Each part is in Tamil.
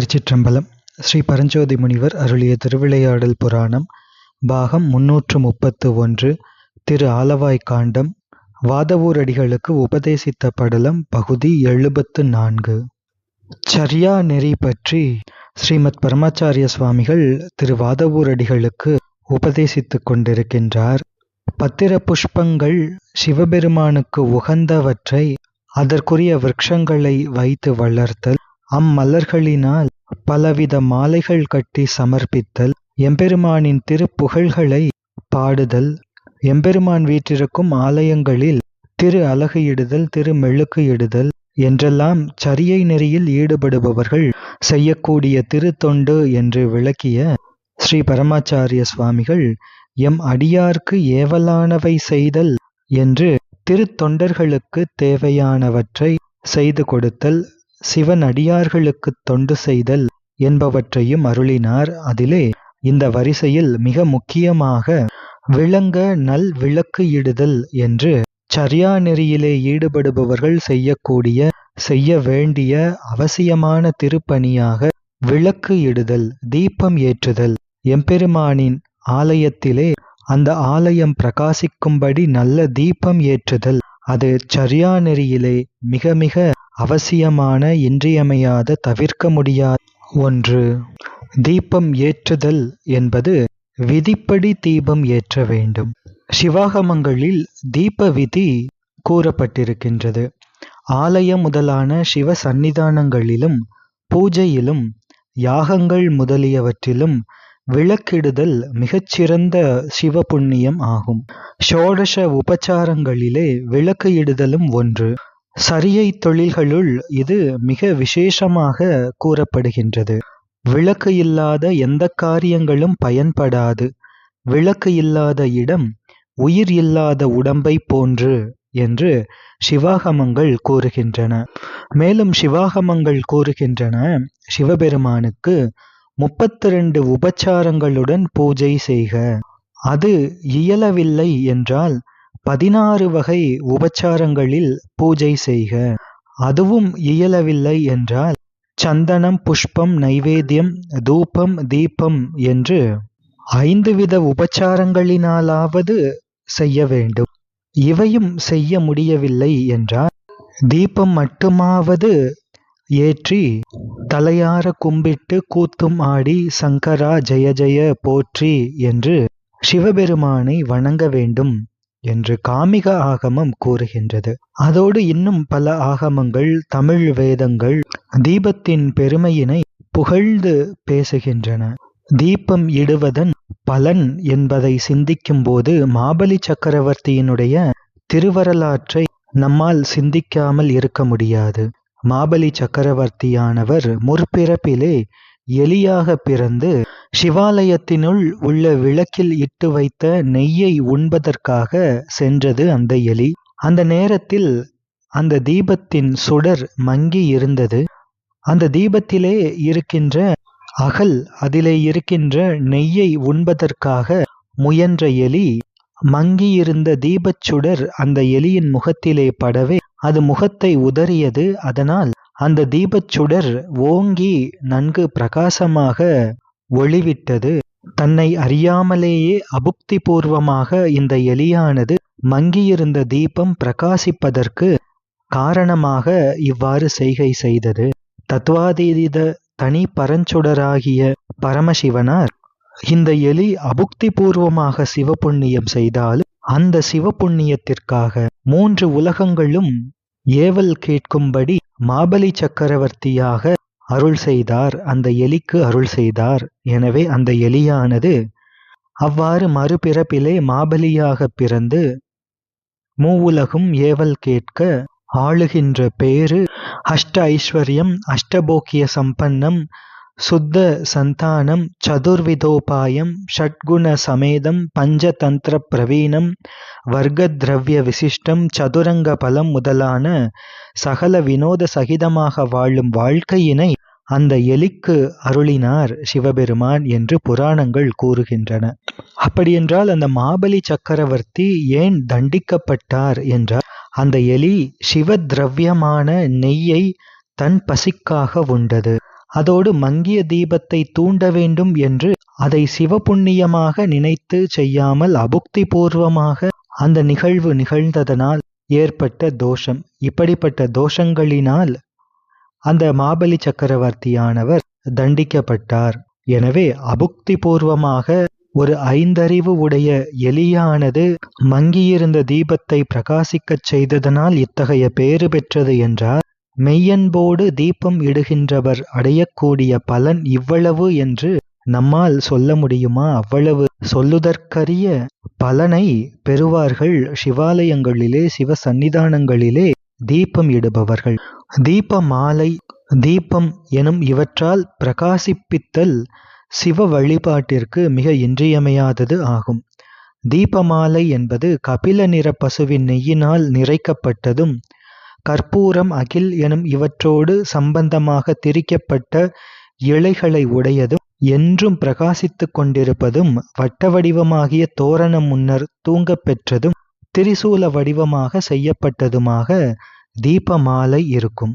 திருச்சிற்றம்பலம் ஸ்ரீ பரஞ்சோதி முனிவர் அருளிய திருவிளையாடல் புராணம் பாகம் முன்னூற்று முப்பத்து ஒன்று திரு ஆலவாய் காண்டம் வாதவூரடிகளுக்கு உபதேசித்த படலம் பகுதி எழுபத்து நான்கு. சரியா நெறி பற்றி ஸ்ரீமத் பரமாச்சாரிய சுவாமிகள் திரு வாதவூரடிகளுக்கு உபதேசித்து கொண்டிருக்கின்றார். பத்திர புஷ்பங்கள் சிவபெருமானுக்கு உகந்தவற்றை அதற்குரிய விருட்சங்களை வைத்து வளர்த்தல் அம்மலர்களினால் பலவித மாலைகள் கட்டி சமர்ப்பித்தல் எம்பெருமானின் திருப்புகழ்களை பாடுதல் எம்பெருமான் வீற்றிருக்கும் ஆலயங்களில் திரு அலகு இடுதல் திரு மெழுக்கு இடுதல் என்றெல்லாம் சரியை நெறியில் ஈடுபடுபவர்கள் செய்யக்கூடிய திருத்தொண்டு என்று விளக்கிய ஸ்ரீ பரமாச்சாரிய சுவாமிகள் எம் அடியார்க்கு ஏவலானவை செய்தல் என்று திருத்தொண்டர்களுக்கு தேவையானவற்றை செய்து கொடுத்தல் சிவன் அடியார்களுக்கு தொண்டு செய்தல் என்பவற்றையும் அருளினார். அதிலே இந்த வரிசையில் மிக முக்கியமாக விளங்க நல் விளக்கு இடுதல் என்று சரியா நெறியிலே ஈடுபடுபவர்கள் செய்யக்கூடிய செய்ய வேண்டிய அவசியமான திருப்பணியாக விளக்கு இடுதல் தீபம் ஏற்றுதல். எம்பெருமானின் ஆலயத்திலே அந்த ஆலயம் பிரகாசிக்கும்படி நல்ல தீபம் ஏற்றுதல். அது சரியா நெறியிலே மிக மிக அவசியமான இன்றியமையாத தவிர்க்க முடியாத ஒன்று. தீபம் ஏற்றுதல் என்பது விதிப்படி தீபம் ஏற்ற வேண்டும். சிவாகமங்களில் தீப விதி கூறப்பட்டிருக்கின்றது. ஆலயம் முதலான சிவ சந்நிதானங்களிலும் பூஜையிலும் யாகங்கள் முதலியவற்றிலும் விளக்கிடுதல் மிகச்சிறந்த சிவ புண்ணியம் ஆகும். ஷோடச உபச்சாரங்களிலே விளக்கு இடுதலும் ஒன்று. சரியை தொழில்களுள் இது மிக விசேஷமாக கூறப்படுகின்றது. விளக்கு இல்லாத எந்த காரியங்களும் பயன்படாது. விளக்கு இல்லாத இடம் உயிர் இல்லாத உடம்பை போன்று என்று சிவாகமங்கள் கூறுகின்றன. மேலும் சிவாகமங்கள் கூறுகின்றன சிவபெருமானுக்கு முப்பத்தி ரெண்டு உபச்சாரங்களுடன் பூஜை செய்க. அது இயலவில்லை என்றால் பதினாறு வகை உபச்சாரங்களில் பூஜை செய்க. அதுவும் இயலவில்லை என்றால் சந்தனம் புஷ்பம் நைவேத்தியம் தூபம் தீபம் என்று ஐந்து வித உபச்சாரங்களினாலாவது செய்ய வேண்டும். இவையும் செய்ய முடியவில்லை என்றால் தீபம் மட்டுமாவது ஏற்றி தலையார கும்பிட்டு கூத்தும் ஆடி சங்கரா ஜெய ஜெய போற்றி என்று சிவபெருமானை வணங்க வேண்டும். என்று காமிக ஆகமம் கூறுகின்றது. அதோடு இன்னும் பல ஆகமங்கள் தமிழ் வேதங்கள் தீபத்தின் பெருமையினை புகழ்ந்து பேசுகின்றன. தீபம் இடுவதன் பலன் என்பதை சிந்திக்கும் போது மாபலி சக்கரவர்த்தியினுடைய திருவரலாற்றை நம்மால் சிந்திக்காமல் இருக்க முடியாது. மாபலி சக்கரவர்த்தியானவர் முற்பிறப்பிலே எலியாக பிறந்து சிவாலயத்தினுள் உள்ள விளக்கில் இட்டு வைத்த நெய்யை உண்பதற்காக சென்றது அந்த எலி. அந்த நேரத்தில் அந்த தீபத்தின் சுடர் மங்கி இருந்தது. அந்த தீபத்திலே இருக்கின்ற அகல் அதிலே இருக்கின்ற நெய்யை உண்பதற்காக முயன்ற எலி. மங்கியிருந்த தீபச்சுடர் அந்த எலியின் முகத்திலே படவே அது முகத்தை உதறியது. அதனால் அந்த தீபச்சுடர் ஓங்கி நன்கு பிரகாசமாக ஒளிவிட்டது. தன்னை அறியாமலேயே அபுக்தி பூர்வமாக இந்த எலியானது மங்கியிருந்த தீபம் பிரகாசிப்பதற்கு காரணமாக இவ்வாறு செய்கை செய்தது. தத்வாதீத தனி பரஞ்சுடராகிய பரமசிவனார் இந்த எலி அபுக்தி பூர்வமாக சிவபுண்ணியம் செய்தால் அந்த சிவபுண்ணியத்திற்காக மூன்று உலகங்களும் ஏவல் கேட்கும்படி மாபலி சக்கரவர்த்தியாக அருள் செய்தார் அந்த எலிக்கு அருள் செய்தார். எனவே அந்த எலியானது அவ்வாறு மறுபிறப்பிலே மாபலியாக பிறந்து மூவுலகும் ஏவல் கேட்க ஆளுகின்ற பேரு அஷ்ட ஐஸ்வர்யம் அஷ்டபோக்கிய சம்பன்னம் சுத்த சந்தானம் சதுர்விதோபாயம் ஷட்குண சமேதம் பஞ்சதந்திர பிரவீனம் வர்க்க திரவிய விசிஷ்டம் சதுரங்க பலம் முதலான சகல வினோத சகிதமாக வாழும் வாழ்க்கையினை அந்த எலிக்கு அருளினார் சிவபெருமான் என்று புராணங்கள் கூறுகின்றன. அப்படியென்றால் அந்த மாபலி சக்கரவர்த்தி ஏன் தண்டிக்கப்பட்டார் என்றால் அந்த எலி சிவ திரவியமான நெய்யை தன் பசிக்காக உண்டது. அதோடு மங்கிய தீபத்தை தூண்ட வேண்டும் என்று அதை சிவபுண்ணியமாக நினைத்து செய்யாமல் அபுக்தி பூர்வமாக அந்த நிகழ்வு நிகழ்ந்ததனால் ஏற்பட்ட தோஷம். இப்படிப்பட்ட தோஷங்களினால் அந்த மாபலி சக்கரவர்த்தியானவர் தண்டிக்கப்பட்டார். எனவே அபுக்தி பூர்வமாக ஒரு ஐந்தறிவு உடைய எலியானது மங்கியிருந்த தீபத்தை பிரகாசிக்கச் செய்ததனால் இத்தகைய பேறு பெற்றது என்றார். மெய்யன்போடு தீபம் இடுகின்றவர் அடையக்கூடிய பலன் இவ்வளவு என்று நம்மால் சொல்ல முடியுமா? அவ்வளவு சொல்லுதற்கரிய பலனை பெறுவார்கள் சிவாலயங்களிலே சிவ சந்நிதானங்களிலே தீபம் இடுபவர்கள். தீப மாலை தீபம் எனும் இவற்றால் பிரகாசிப்பித்தல் சிவ வழிபாட்டிற்கு மிக இன்றியமையாதது ஆகும். தீபமாலை என்பது கபில நிற பசுவின் நெய்யினால் நிறைக்கப்பட்டதும் கற்பூரம் அகில் எனும் இவற்றோடு சம்பந்தமாக திரிக்கப்பட்ட இலைகளை உடையதும் என்றும் பிரகாசித்து கொண்டிருப்பதும் வட்ட வடிவமாகிய தோரணம் முன்னர் தூங்கப் பெற்றதும் திரிசூல வடிவமாக செய்யப்பட்டதுமாக தீபமாலை இருக்கும்.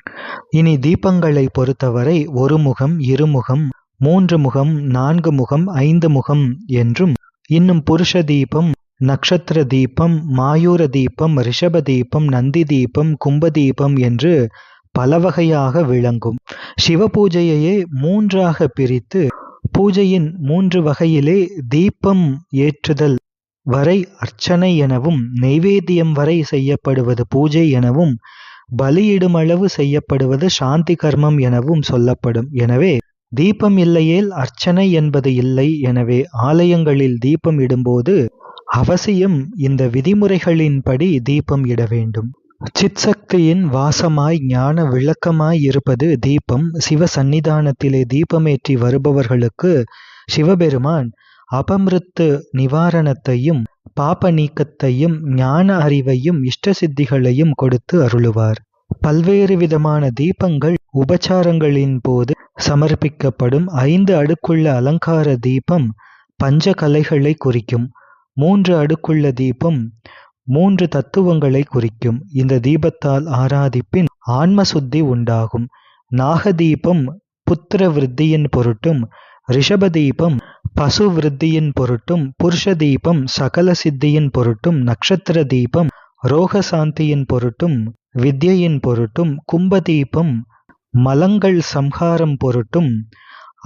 இனி தீபங்களை பொறுத்தவரை ஒரு முகம் இருமுகம் மூன்று முகம் நான்கு முகம் ஐந்து முகம் என்றும் இன்னும் புருஷ தீபம் நக்ஷத்திர தீபம் மாயூர தீபம் ரிஷப தீபம் நந்தி தீபம் கும்ப தீபம் என்று பல வகையாக விளங்கும். சிவ பூஜையையே மூன்றாக பிரித்து பூஜையின் மூன்று வகையிலே தீபம் ஏற்றுதல் வரை அர்ச்சனை எனவும் நெய்வேத்தியம் வரை செய்யப்படுவது பூஜை எனவும் பலியிடுமளவு செய்யப்படுவது சாந்தி கர்மம் எனவும் சொல்லப்படும். எனவே தீபம் இல்லையேல் அர்ச்சனை என்பது இல்லை. எனவே ஆலயங்களில் தீபம் இடும்போது அவசியம் இந்த விதிமுறைகளின்படி தீபம் இட வேண்டும். சித்சக்தியின் வாசமாய் ஞான விளக்கமாய் இருப்பது தீபம். சிவ சந்நிதானத்திலே தீபமேற்றி வருபவர்களுக்கு சிவபெருமான் அபமிருத்து நிவாரணத்தையும் பாப நீக்கத்தையும் ஞான அறிவையும் இஷ்ட சித்திகளையும் கொடுத்து அருளுவார். பல்வேறு விதமான தீபங்கள் உபச்சாரங்களின் போது சமர்ப்பிக்கப்படும். ஐந்து அடுக்குள்ள அலங்கார தீபம் பஞ்ச கலைகளை குறிக்கும். மூன்று அடுக்குள்ள தீபம் மூன்று தத்துவங்களை குறிக்கும். இந்த தீபத்தால் ஆராதிப்பின் ஆன்மசுத்தி உண்டாகும். நாக தீபம் புத்திர விருத்தியின் பொருட்டும் ரிஷப தீபம் பசு விருத்தியின் பொருட்டும் புருஷ தீபம் சகல சித்தியின் பொருட்டும் நட்சத்திர தீபம் ரோகசாந்தியின் பொருட்டும் வித்யையின் பொருட்டும் கும்ப தீபம் மலங்கள் சம்ஹாரம் பொருட்டும்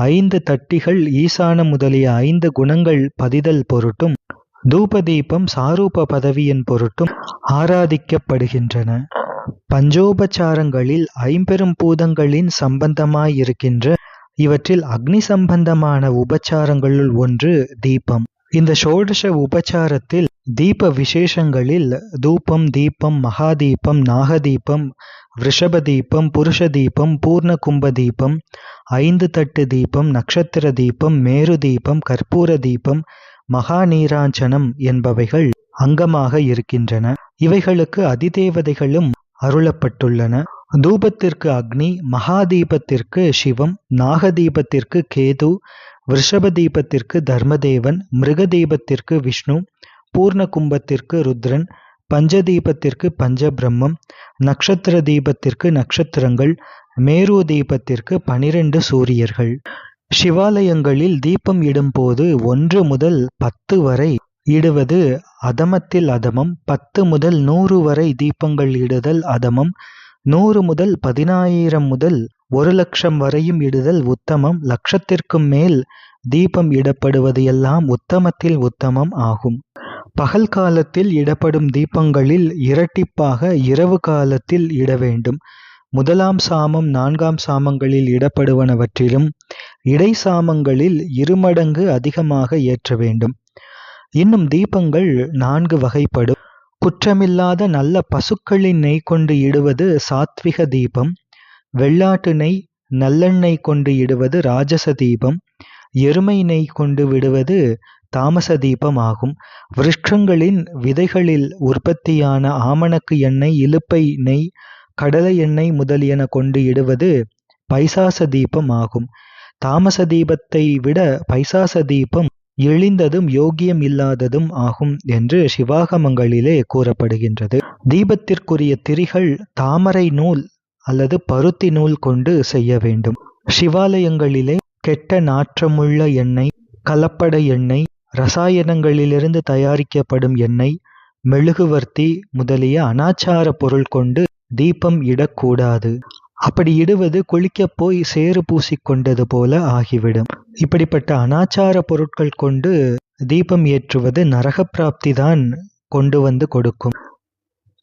ஐந்து தட்டிகள் ஈசான முதலிய ஐந்து குணங்கள் பதிதல் பொருட்டும் தூபதீபம் சாரூப பதவியின் பொருட்டும் ஆராதிக்கப்படுகின்றன. பஞ்சோபச்சாரங்களில் ஐம்பெரும் பூதங்களின் சம்பந்தமாயிருக்கின்ற இவற்றில் அக்னி சம்பந்தமான உபச்சாரங்களுள் ஒன்று தீபம். இந்த ஷோடச உபச்சாரத்தில் தீப விசேஷங்களில் தூபம் தீபம் மகாதீபம் நாகதீபம் ரிஷப தீபம் புருஷ தீபம் பூர்ண கும்ப தீபம் ஐந்து தட்டு தீபம் நட்சத்திர தீபம் மேரு தீபம் கற்பூர தீபம் மகா நீராஞ்சனம் என்பவைகள் அங்கமாக இருக்கின்றன. இவைகளுக்கு அதிதேவதைகளும் அருளப்பட்டுள்ளன. தூபத்திற்கு அக்னி மகாதீபத்திற்கு சிவம் நாகதீபத்திற்கு கேது ரிஷப தீபத்திற்கு தர்மதேவன் மிருக தீபத்திற்கு விஷ்ணு பூர்ண கும்பத்திற்கு ருத்ரன் பஞ்சதீபத்திற்கு பஞ்சபிரம்மம் நட்சத்திர தீபத்திற்கு நட்சத்திரங்கள் மேரு தீபத்திற்கு பனிரெண்டு சூரியர்கள். சிவாலயங்களில் தீபம் இடும்போது ஒன்று முதல் பத்து வரை இடுவது அதமத்தில் அதமம் பத்து முதல் நூறு வரை தீபங்கள் இடுதல் அதமம் நூறு முதல் பதினாயிரம் முதல் ஒரு லட்சம் வரையும் இடுதல் உத்தமம். லட்சத்திற்கும் மேல் தீபம் இடப்படுவது எல்லாம் உத்தமத்தில் உத்தமம் ஆகும். பகல் காலத்தில் இடப்படும் தீபங்களில் இரட்டிப்பாக இரவு காலத்தில் இட வேண்டும். முதலாம் சாமம் நான்காம் சாமங்களில் இடப்படுவனவற்றிலும் இடை சாமங்களில் இருமடங்கு அதிகமாக ஏற்ற வேண்டும். இன்னும் தீபங்கள் நான்கு வகைப்படும். குற்றமில்லாத நல்ல பசுக்களின் நெய் கொண்டு இடுவது சாத்விக தீபம். வெள்ளாட்டு நெய் நல்லெண்ணெய் கொண்டு இடுவது ராஜச தீபம். எருமை நெய் கொண்டு விடுவது தாமச தீபம் ஆகும் விருஷ்டங்களின் விதைகளில் உற்பத்தியான ஆமணக்கு எண்ணெய் இலுப்பை நெய் கடலை எண்ணெய் முதலியன கொண்டு இடுவது பைசாச தீபம் ஆகும் தாமச தீபத்தை விட பைசாச தீபம் எழிந்ததும் யோகியம் இல்லாததும் ஆகும் என்று சிவாகமங்களிலே கூறப்படுகின்றது. தீபத்திற்குரிய திரிகள் தாமரை நூல் அல்லது பருத்தி நூல் கொண்டு செய்ய வேண்டும். சிவாலயங்களிலே கெட்ட நாற்றமுள்ள எண்ணெய் கலப்பட எண்ணெய் ரசாயனங்களிலிருந்து தயாரிக்கப்படும் எண்ணெய் மெழுகுவர்த்தி முதலிய அனாச்சார பொருள் கொண்டு தீபம் இடக்கூடாது. அப்படி இடுவது குளிக்கப் போய் சேறு பூசிக்கொண்டது போல ஆகிவிடும். இப்படிப்பட்ட அனாச்சார பொருட்கள் கொண்டு தீபம் ஏற்றுவது நரக பிராப்தி தான் கொண்டு வந்து கொடுக்கும்.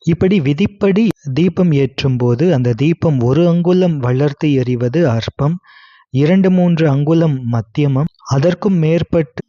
இப்படி விதிப்படி தீபம் ஏற்றும் போது அந்த தீபம் ஒரு அங்குலம் வளர்த்து எறிவது அற்பம் இரண்டு மூன்று அங்குலம் மத்தியமம் அதற்கும் மேற்பட்டு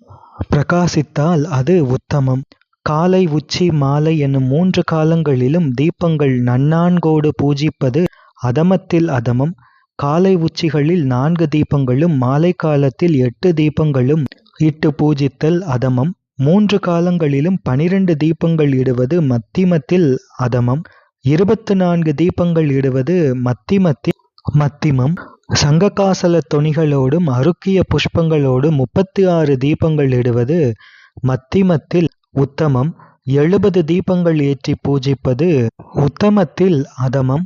பிரகாசித்தால் அது உத்தமம். காலை உச்சி மாலை என்னும் மூன்று காலங்களிலும் தீபங்கள் நன்னான்கோடு பூஜிப்பது அதமத்தில் அதமம் காலை உச்சிகளில் நான்கு தீபங்களும் மாலை காலத்தில் எட்டு தீபங்களும் இட்டு பூஜித்தல் அதமம் மூன்று காலங்களிலும் பனிரெண்டு தீபங்கள் இடுவது மத்திமத்தில் அதமம் இருபத்து நான்கு தீபங்கள் இடுவது மத்திமத்தில் மத்திமம் சங்ககாசல தொனிகளோடும் அருக்கிய புஷ்பங்களோடும் முப்பத்தி ஆறு தீபங்கள் இடுவது மத்திமத்தில் உத்தமம் எழுபது தீபங்கள் ஏற்றி பூஜிப்பது உத்தமத்தில் அதமம்.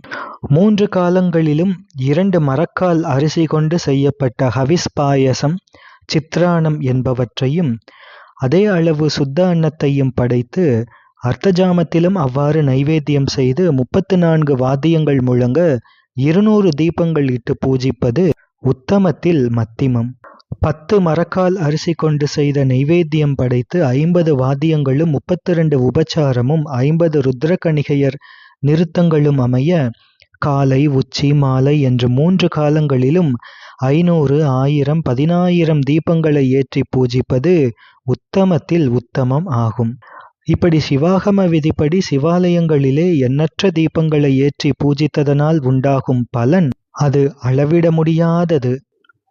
மூன்று காலங்களிலும் இரண்டு மரக்கால் அரிசி கொண்டு செய்யப்பட்ட ஹவிஸ் பாயசம் சித்ராணம் என்பவற்றையும் அதே அளவு சுத்த அன்னத்தையும் படைத்து அர்த்தஜாமத்திலும் அவ்வாறு நைவேத்தியம் செய்து முப்பத்து நான்கு வாத்தியங்கள் முழங்க இருநூறு தீபங்கள் இட்டு பூஜிப்பது உத்தமத்தில் மத்திமம். பத்து மரக்கால் அரிசி கொண்டு செய்த நைவேத்தியம் படைத்து ஐம்பது வாத்தியங்களும் முப்பத்தி ரெண்டு உபச்சாரமும் ஐம்பது ருத்ரகணிகையர் நிறுத்தங்களும் அமைய காலை உச்சி மாலை என்று மூன்று காலங்களிலும் ஐநூறு ஆயிரம் பதினாயிரம் தீபங்களை ஏற்றி பூஜிப்பது உத்தமத்தில் உத்தமம் ஆகும். இப்படி சிவாகம விதிப்படி சிவாலயங்களிலே எண்ணற்ற தீபங்களை ஏற்றி பூஜித்ததனால் உண்டாகும் பலன் அது அளவிட முடியாதது.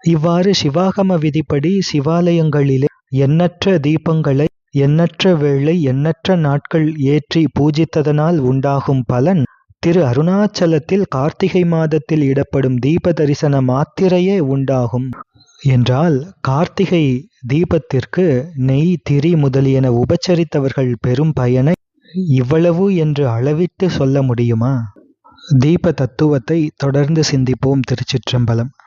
இவ்வாறு சிவாகம விதிப்படி சிவாலயங்களிலே எண்ணற்ற தீபங்களை எண்ணற்ற வேளை எண்ணற்ற நாட்கள் ஏற்றி பூஜித்ததனால் உண்டாகும் பலன் திரு அருணாச்சலத்தில் கார்த்திகை மாதத்தில் இடப்படும் தீப தரிசன மாத்திரையே உண்டாகும். என்றால் கார்த்திகை தீபத்திற்கு நெய் திரி முதலியன உபச்சரித்தவர்கள் பெரும் பயனை இவ்வளவு என்று அளவிட்டு சொல்ல முடியுமா? தீப தத்துவத்தை தொடர்ந்து சிந்திப்போம் திருச்சிற்றம்பலம்.